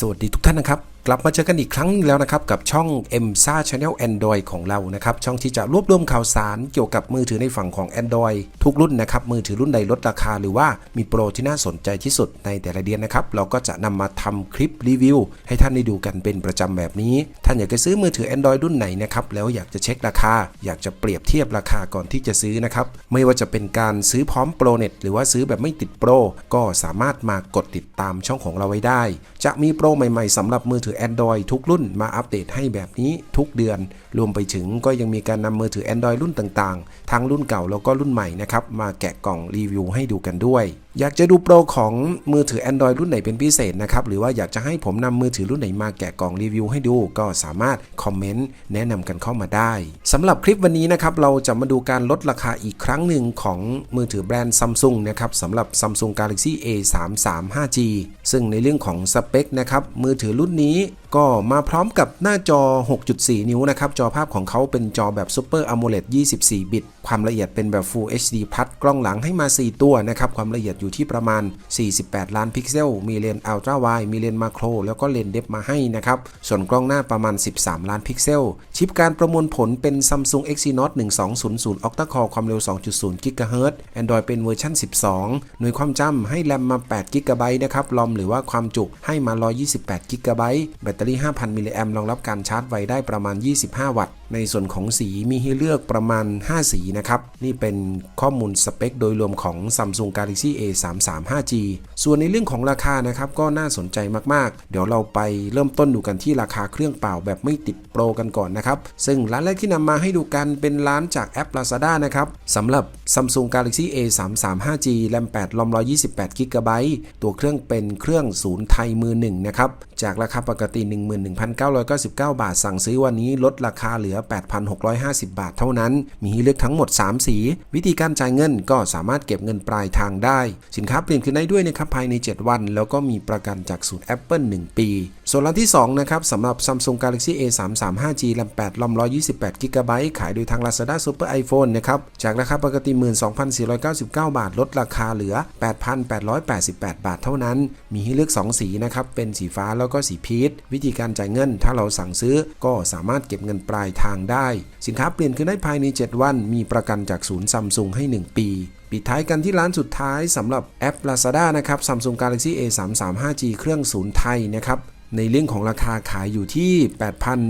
สวัสดีทุกท่านนะครับกลับมาเจอกันอีกครั้งนึงแล้วนะครับ กับช่อง m s a Channel Android ของเรานะครับ ช่องที่จะรวบรวมข่าวสารเกี่ยวกับมือถือในฝั่งของ Android ทุกรุ่นนะครับ มือถือรุ่นใดลดราคาหรือว่ามีโปรที่น่าสนใจที่สุดในแต่ละเดือนนะครับ เราก็จะนำมาทำคลิปรีวิว ให้ท่านได้ดูกันเป็นประจำแบบนี้ ท่านอยากจะซื้อมือถือ Android รุ่นไหนนะครับแล้วอยากจะเช็คราคา อยากจะเปรียบเทียบราคาก่อนที่จะซื้อนะครับไม่ว่าจะเป็นการซื้อพร้อมโปรเน็ตหรือว่าซื้อแบบไม่ติดโปรก็สามารถมากดติดตามช่องของเราไว้ได้ จะมีโปรใหม่ ๆสำหรับมือถือ Android ทุกรุ่นมาอัปเดตให้แบบนี้ทุกเดือน รวมไปถึงก็ยังมีการนำมือถือ Android รุ่นต่างๆ ทั้งรุ่นเก่าแล้วก็รุ่นใหม่นะครับ มาแกะกล่องรีวิวให้ดูกันด้วยอยากจะดูโปรของมือถือ Android รุ่นไหนเป็นพิเศษนะครับ หรือว่าอยากจะให้ผมนำมือถือรุ่นไหนมาแกะกล่องรีวิวให้ดู ก็สามารถคอมเมนต์แนะนำกันเข้ามาได้สำหรับคลิปวันนี้นะครับ เราจะมาดูการลดราคาอีกครั้งหนึ่งของมือถือแบรนด์ Samsung นะครับสำหรับ Samsung Galaxy A33 5G ซึ่งในเรื่องของสเปคนะครับมือถือรุ่นนี้ก็มาพร้อมกับหน้าจอ 6.4 นิ้วนะครับจอภาพของเขาเป็นจอแบบ Super AMOLED 24 บิตความละเอียดเป็นแบบ Full HD Plus กล้องหลังให้มา 4 ตัวนะครับ ความละเอียดอยู่ที่ประมาณ 48 ล้านพิกเซล มีเลนส์ Ultra Wide มีเลนส์มาโครแล้วก็เลนส์เดฟมาให้นะครับ ส่วนกล้องหน้าประมาณ 13 ล้านพิกเซล ชิปการประมวลผลเป็น Samsung Exynos 1200 Octa Core ความเร็ว 2.0 GHz Android เป็นเวอร์ชัน12 หน่วยความจำให้แรมมา 8 GB นะครับ ลอมหรือว่าความจุให้มา 128 GB แบตเตอรี่ 5,000 มิลลิแอมรองรับการชาร์จไวได้ประมาณ 25 วัตต์ ในส่วนของสีมีให้เลือกประมาณ 5 สีนะครับ นี่เป็นข้อมูลสเปคโดยรวมของ Samsung Galaxy A33 5G ส่วนในเรื่องของราคานะครับก็น่าสนใจมากๆ เดี๋ยวเราไปเริ่มต้นดูกันที่ราคาเครื่องเปล่าแบบไม่ติดโปรกันก่อนนะครับ ซึ่งร้านแรกที่นำมาให้ดูกันเป็นร้านจากแอป Lazada นะครับสำหรับ Samsung Galaxy A33 5G แรม8ลอม128 GB ตัวเครื่องเป็นเครื่องศูนย์ไทยมือหนึ่งนะครับจากราคาปกติ 11,999 บาท สั่งซื้อวันนี้ลดราคาเหลือ8,650 บาทเท่านั้น มีให้เลือกทั้งหมด 3 สี วิธีการจ่ายเงินก็สามารถเก็บเงินปลายทางได้ สินค้าเปลี่ยนคืนได้ด้วยนะครับภายใน 7 วัน แล้วก็มีประกันจากศูนย์ Apple 1 ปี ส่วนร้านที่ 2 นะครับสำหรับ Samsung Galaxy A33 5G แรม8ลอม128 GB ขายโดยทาง Lazada Super iPhone นะครับ จากราคาปกติ 12,499 บาท ลดราคาเหลือ 8,888 บาทเท่านั้น มีให้เลือก 2 สีนะครับ เป็นสีฟ้าแล้วก็สีพีช วิธีการจ่ายเงิน ถ้าเราสั่งซื้อก็สามารถเก็บเงินปลายทางได้ สินค้าเปลี่ยนคืนได้ภายใน 7 วัน มีประกันจากศูนย์ซัมซุงให้ 1 ปี ปิดท้ายกันที่ร้านสุดท้ายสำหรับแอป Lazada นะครับ Samsung Galaxy A33 5G เครื่องศูนย์ไทยนะครับ ในเรื่องของราคาขายอยู่ที่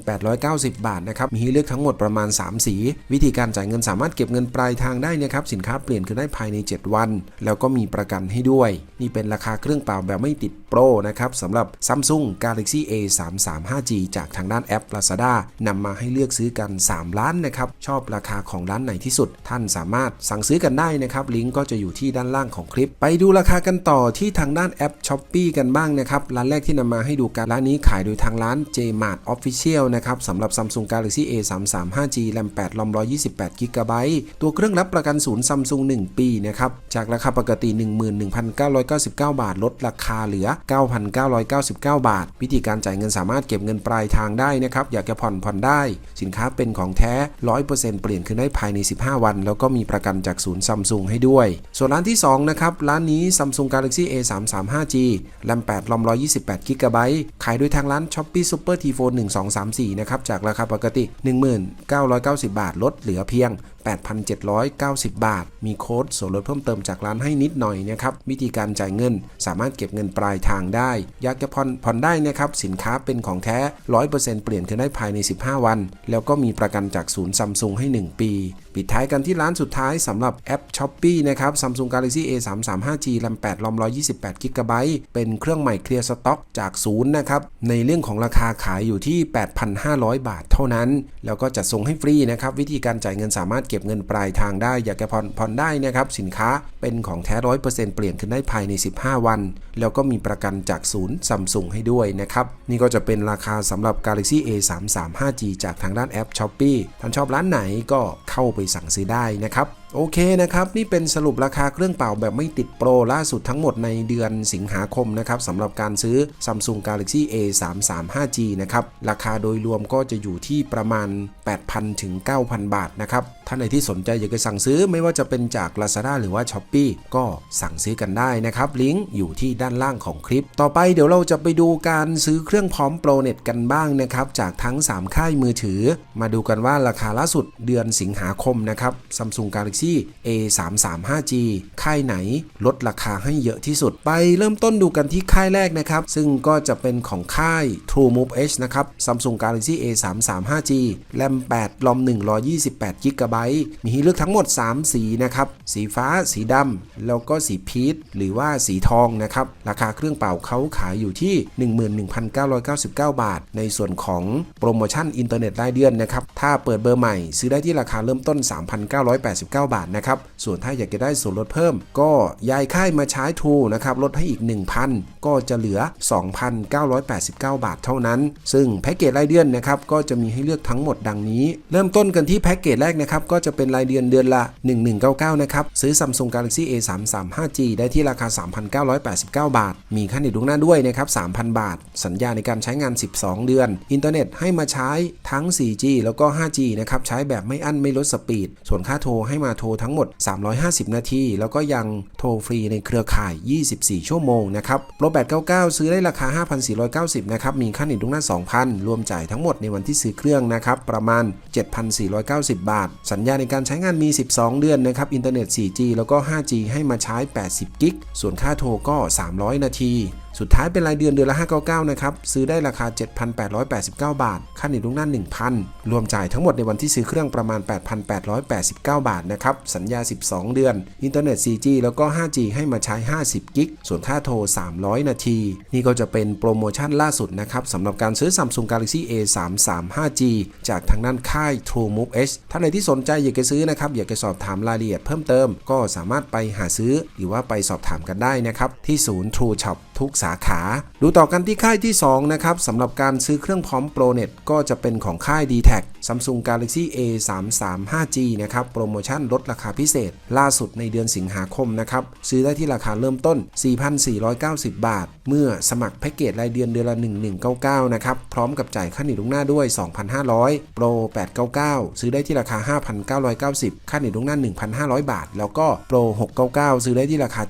8,890 บาทนะครับ มีให้เลือกทั้งหมดประมาณ 3 สี วิธีการจ่ายเงินสามารถเก็บเงินปลายทางได้นะครับสินค้าเปลี่ยนคือได้ภายใน 7 วัน แล้วก็มีประกันให้ด้วย นี่เป็นราคาเครื่องเปล่าแบบไม่ติดโปรนะครับสำหรับ Samsung Galaxy A33 5G จากทางด้านแอป Lazada นำมาให้เลือกซื้อกัน 3 ล้านนะครับชอบราคาของร้านไหนที่สุด ท่านสามารถสั่งซื้อกันได้นะครับลิงก์ก็จะอยู่ที่ด้านล่างของคลิป ไปดูราคากันต่อที่ทางด้านแอป s h o p e e กันบ้างนะครับร้านแรกที่นำมาให้ดูกันร้านนี้ขายโดยทางร้าน JMart Official นะครับสำหรับ Samsung Galaxy A33 5G แรม8ลอม128 GB ตัวเครื่องรับประกันศูนย์ Samsung 1 ปีนะครับจากราคาปกติ 11,999 บาท ลดราคาเหลือ 9,999 บาท วิธีการจ่ายเงินสามารถเก็บเงินปลายทางได้นะครับอยากจะผ่อนผ่อนได้ สินค้าเป็นของแท้ 100%เปลี่ยนคืนได้ภายใน 15 วัน แล้วก็มีประกันจากศูนย์ Samsung ให้ด้วย ส่วนร้านที่2นะครับร้านนี้ Samsung Galaxy A33 5G แรม8ลอม128 GB ขายโดยทางร้าน Shopee Super T4 1234 นะครับ จากราคาปกติ 1990 บาท ลดเหลือเพียง 8,790 บาท มีโค้ดส่วนลดเพิ่มเติมจากร้านให้นิดหน่อยนะครับวิธีการจ่ายเงิน สามารถเก็บเงินปลายทางได้ อยากจะผ่อนผ่อนได้นะครับสินค้าเป็นของแท้ 100%เปลี่ยนคืนได้ภายใน 15 วัน แล้วก็มีประกันจากศูนย์ซัมซุงให้ 1 ปี ปิดท้ายกันที่ร้านสุดท้ายสำหรับแอป s h o p e e นะครับ Samsung Galaxy A33 5G แรม8ลอม128 GB เป็นเครื่องใหม่เคลียร์สต็อกจากศูนย์นะครับในเรื่องของราคาขายอยู่ที่ 8,500 บาทเท่านั้น แล้วก็จะส่งให้ฟรีนะครับวิธีการจ่ายเงินสามารถเก็บเงินปลายทางได้ อยากจะผ่อนผ่อนได้นะครับ สินค้าเป็นของแท้ร้อยเปอร์เซ็นต์เปลี่ยนขึ้นได้ภายใน 15 วัน แล้วก็มีประกันจากศูนย์ซัมซุงให้ด้วยนะครับ นี่ก็จะเป็นราคาสำหรับ Galaxy A33 5G จากทางด้านแอป s h o p e e ท่านชอบร้านไหนก็เข้าไปสั่งซื้อได้นะครับ โอเคนะครับ นี่เป็นสรุปราคาเครื่องเป่าแบบไม่ติดโปรล่าสุดทั้งหมดในเดือนสิงหาคมนะครับสำหรับการซื้อ Samsung Galaxy A 3 3 5G นะครับ ราคาโดยรวมก็จะอยู่ที่ประมาณ 8,000 ถึง 9,000 บาทนะครับ ท่านใดที่สนใจอยากจะสั่งซื้อไม่ว่าจะเป็นจาก Lazada หรือว่า s h อ p e e ก็สั่งซื้อกันได้นะครับ ลิงก์อยู่ที่ด้านล่างของคลิป ต่อไปเดี๋ยวเราจะไปดูการซื้อเครื่องพร้อมโปรเน็ตกันบ้างนะครับจากทั้ง 3 ค่ายมือถือ มาดูกันว่าราคาล่าสุดเดือนสิงหาคมนะครับ Samsung Galaxy A 3 3 5G ค่ายไหนลดราคาให้เยอะที่สุด ไปเริ่มต้นดูกันที่ค่ายแรกนะครับ ซึ่งก็จะเป็นของค่าย True Move H นะครับ Samsung Galaxy A 3 3 5G แรม8 ROM 128 GB มีให้เลือกทั้งหมด 3 สีนะครับ สีฟ้า สีดำ แล้วก็สีพีชหรือว่าสีทองนะครับ ราคาเครื่องเป่าเขาขายอยู่ที่ 11,999 บาท ในส่วนของโปรโมชั่นอินเทอร์เน็ตรายเดือนนะครับ ถ้าเปิดเบอร์ใหม่ซื้อได้ที่ราคาเริ่มต้น 3,989 บาทนะครับ ส่วนถ้าอยากจะได้ส่วนลดเพิ่ม ก็ย้ายค่ายมาใช้ทูนะครับลดให้อีก 1,000 ก็จะเหลือ 2,989 บาทเท่านั้น ซึ่งแพ็กเกจรายเดือนนะครับก็จะมีให้เลือกทั้งหมดดังนี้ เริ่มต้นกันที่แพ็กเกจแรกนะครับก็จะเป็นรายเดือนเดือนละ 1199 นะครับซื้อ Samsung Galaxy A 3 3 5G ได้ที่ราคา 3,989 บาท มีค่าเน็ตล่วงหน้าด้วยนะครับ 3,000 บาท สัญญาในการใช้งาน 12 เดือน อินเทอร์เน็ตให้มาใช้ทั้ง 4G แล้วก็ 5G นะครับใช้แบบไม่อั้นไม่ลดสปีด ส่วนค่าโทรให้มาโทรทรทั้งหมด 350 นาที แล้วก็ยังโทรฟรีในเครือข่าย 24 ชั่วโมงนะครับโปร899 ซื้อได้ราคา 5,490 นะครับ มีค่าเน็ตล่วงหน้า 2,000 รวมจ่ายทั้งหมดในวันที่ซื้อเครื่องนะครับ ประมาณ 7,490 บาท สัญญาในการใช้งานมี 12 เดือนนะครับ อินเทอร์เน็ต 4G แล้วก็ 5G ให้มาใช้ 80 กิก ส่วนค่าโทรก็ 300 นาที สุดท้ายเป็นรายเดือนเดือนละ 599 นะครับ ซื้อได้ราคา 7,889 บาท ค่าเน็ตล่วงหน้า 1,000 รวมจ่ายทั้งหมดในวันที่ซื้อเครื่องประมาณ 8,889 บาทนะครับ สัญญา 12 เดือน อินเทอร์เน็ต 4G แล้วก็ 5G ให้มาใช้ 50 กิก ส่วนค่าโทร 300 นาที นี่ก็จะเป็นโปรโมชั่นล่าสุดนะครับสำหรับการซื้อ Samsung Galaxy A 3 3 5G จากทางด้านค่าย True Move H ท่านใดที่สนใจอยากจะซื้อนะครับ อยากจะสอบถามรายละเอียดเพิ่มเติม ก็สามารถไปหาซื้อหรือว่าไปสอบถามกันได้นะครับที่ศูนย์ True Shop ทุกสาขา ดูต่อกันที่ค่ายที่ 2 นะครับสำหรับการซื้อเครื่องพร้อมโปรเน็ตก็จะเป็นของค่าย d t แท Samsung Galaxy A 3 3 5G นะครับ โปรโมชั่นลดราคาพิเศษ ล่าสุดในเดือนสิงหาคมนะครับ ซื้อได้ที่ราคาเริ่มต้น 4,490 บาท เมื่อสมัครแพ็กเกจรายเดือนเดือนละ 1199 นะครับ พร้อมกับจ่ายค่าหนีลุงหน้าด้วย 2,500 โปร 899 ซื้อได้ที่ราคา 5,990 ค่าหนีลุงหน้า 1,500 บาท แล้วก็โปร 699 ซื้อได้ที่ราคา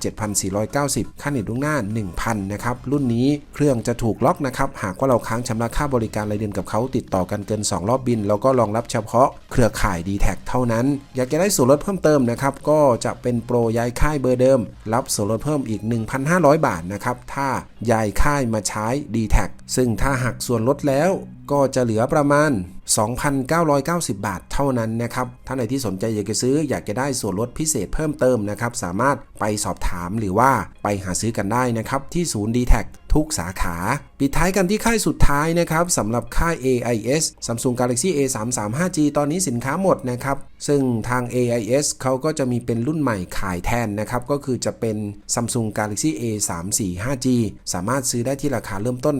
7,490 ค่าหนีลุงหน้า 1,000นะครับ รุ่นนี้เครื่องจะถูกล็อกนะครับ หากว่าเราค้างชำระค่าบริการรายเดือนกับเขาติดต่อกันเกิน 2 รอบบิน แล้วก็รองรับเฉพาะเครือข่าย d t แทเท่านั้น อยากจะได้ส่วนลดเพิ่มเติมนะครับ ก็จะเป็นโปรย้ายค่ายเบอร์เดิม รับส่วนลดเพิ่มอีก 1,500 บาทนะครับ ถ้าย้ายค่ายมาใช้ d t แทซึ่งถ้าหักส่วนลดแล้วก็จะเหลือประมาณ 2,990 บาทเท่านั้นนะครับท่านไหนที่สนใจอยากจะซื้ออยากจะได้ส่วนลดพิเศษเพิ่มเติมนะครับ สามารถไปสอบถามหรือว่าไปหาซื้อกันได้นะครับ ที่ศูนย์ d t แททุกสาขาปิดท้ายกันที่ค่ายสุดท้ายนะครับสำหรับค่าย AIS Samsung Galaxy A 3 3 5G ตอนนี้สินค้าหมดนะครับ ซึ่งทาง AIS เขาก็จะมีเป็นรุ่นใหม่ขายแทนนะครับ ก็คือจะเป็น Samsung Galaxy A 3 4 5G สามารถซื้อได้ที่ราคาเริ่มต้น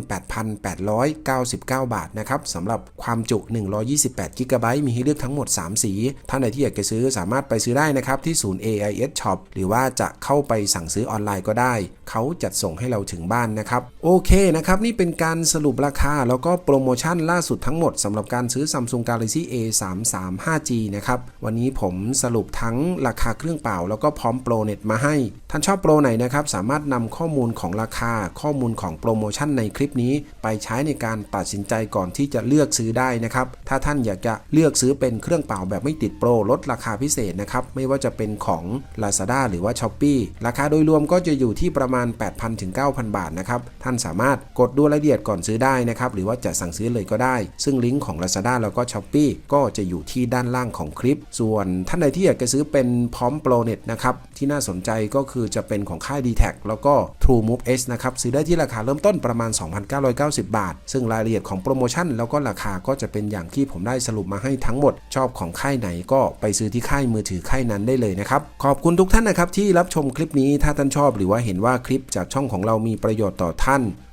8,899 บาทนะครับสำหรับความจุ 128 g b มีให้เลือกทั้งหมด 3 สี ท่านใดที่อยากจะซื้อสามารถไปซื้อได้นะครับที่ศูนย์ AIS Shop หรือว่าจะเข้าไปสั่งซื้อออนไลน์ก็ได้ เขาจัดส่งให้เราถึงบ้านนะครับ โอเคนะครับนี่เป็นการสรุปราคา แล้วก็โปรโมชั่นล่าสุดทั้งหมดสำหรับการซื้อ Samsung Galaxy A 3 3 5G นะครับ วันนี้ผมสรุปทั้งราคาเครื่องเป่า แล้วก็พร้อมโปรเน็ตมาให้ ท่านชอบโปรไหนนะครับ สามารถนำข้อมูลของราคา ข้อมูลของโปรโมชั่นในคลิปนี้ ไปใช้ในการตัดสินใจก่อนที่จะเลือกซื้อได้นะครับ ถ้าท่านอยากจะเลือกซื้อเป็นเครื่องเป่าแบบไม่ติดโปรลดราคาพิเศษนะครับ ไม่ว่าจะเป็นของ Lazada หรือว่า s h อ p e e ราคาโดยรวมก็จะอยู่ที่ประมาณ 8,000ถึง9,000 บาทนะครับ ท่านสามารถกดดูรายละเอียดก่อนซื้อได้นะครับ หรือว่าจะสั่งซื้อเลยก็ได้ ซึ่งลิงก์ของ Lazada แล้วก็ s h อ p e e ก็จะอยู่ที่ด้านล่างของคลิป ส่วนท่านใดที่อยากจะซื้อเป็นพร้อมโปรเน็ตนะครับที่น่าสนใจก็คือจะเป็นของค่าย d t แทแล้วก็ True Move S นะครับซื้อได้ที่ราคาเริ่มต้นประมาณ 2,990 บาท ซึ่งรายละเอียดของโปรโมชั่นแล้วก็ราคาก็จะเป็นอย่างที่ผมได้สรุปมาให้ทั้งหมด ชอบของค่ายไหนก็ไปซื้อที่ค่ายมือถือค่ายนั้นได้เลยนะครับ ขอบคุณทุกท่านนะครับที่รับชมคลิปนี้ถ้าท่านชอบ หรือว่าเห็นว่าคลิปจากช่องของเรามีประโยชน์ต่อท่าน